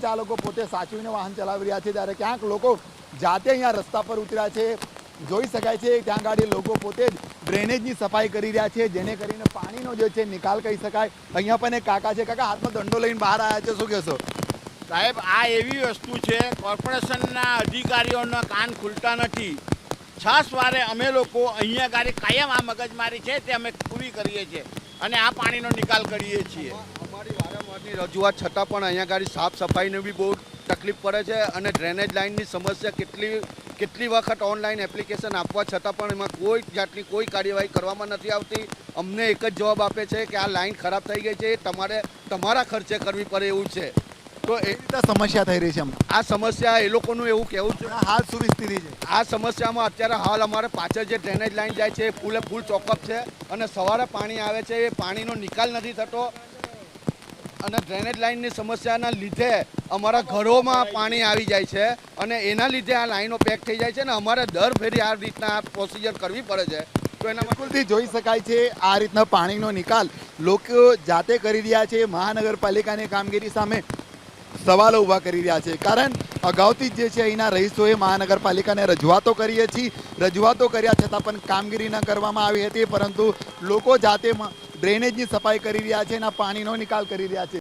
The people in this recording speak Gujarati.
વાહન ચાલકો પોતે સાચવીને વાહન ચલાવી રહ્યા છે ત્યારે ક્યાંક લોકો જાતે અહીંયા રસ્તા પર ઉતર્યા છે. જોઈ શકાય છે ત્યાં ગાડી લોકો પોતે જ ડ્રેનેજની સફાઈ કરી રહ્યા છે, જેને કરીને પાણીનો જે છે નિકાલ કહી શકાય. અહીંયા પણ એક કાકા છે. કાકા, હાથમાં દંડો લઈને બહાર આવ્યા છે, શું કહેશો? સાહેબ, આ એવી વસ્તુ છે, કોર્પોરેશનના અધિકારીઓના કાન ખુલતા નથી. છ વારે અમે લોકો અહીંયા ગાડી કાયમ આ મગજમારી છે તે અમે પૂરી કરીએ છીએ અને આ પાણીનો નિકાલ કરીએ છીએ. અમારી વારંવારની રજૂઆત છતાં પણ અહીંયા ગાડી સાફ સફાઈની બી બહુ તકલીફ પડે છે અને ડ્રેનેજ લાઇનની સમસ્યા કેટલી કેટલી વખત ઓનલાઈન એપ્લિકેશન આપવા છતાં પણ એમાં કોઈ જાતની કોઈ કાર્યવાહી કરવામાં નથી આવતી. અમને એક જ જવાબ આપે છે કે આ લાઇન ખરાબ થઈ ગઈ છે એ તમારે તમારા ખર્ચે કરવી પડે એવું છે. તો એ રીતે સમસ્યા થઈ રહી છે આ સમસ્યા એ લોકોનું એવું કહેવું છે. હાલ શું સ્થિતિ છે? આ સમસ્યામાં અત્યારે હાલ અમારે પાછળ જે ડ્રેનેજ લાઈન જાય છે એ ફૂલે ફૂલ ચોકઅપ છે અને સવારે પાણી આવે છે એ પાણીનો નિકાલ નથી થતો. અને ડ્રેનેજ લાઇનની સમસ્યાના લીધે અમારા ઘરોમાં પાણી આવી જાય છે અને એના લીધે આ લાઈનો પેક થઈ જાય છે અને અમારે દર ફેરી આ રીતના પ્રોસિજર કરવી પડે છે. તો એના બિલકુલથી જોઈ શકાય છે આ રીતના પાણીનો નિકાલ લોકો જાતે કરી રહ્યા છે, મહાનગરપાલિકાની કામગીરી સામે સવાલો ઊભા કરી રહ્યા છે. કારણ અગાઉથી જ છે અહીંના રહીશોએ મહાનગરપાલિકાને રજૂઆતો કરીએ છીએ. રજૂઆતો કર્યા છતાં પણ કામગીરી ન કરવામાં આવી હતી, પરંતુ લોકો જાતે ડ્રેનેજની સફાઈ કરી રહ્યા છે એના પાણીનો નિકાલ કરી રહ્યા છે.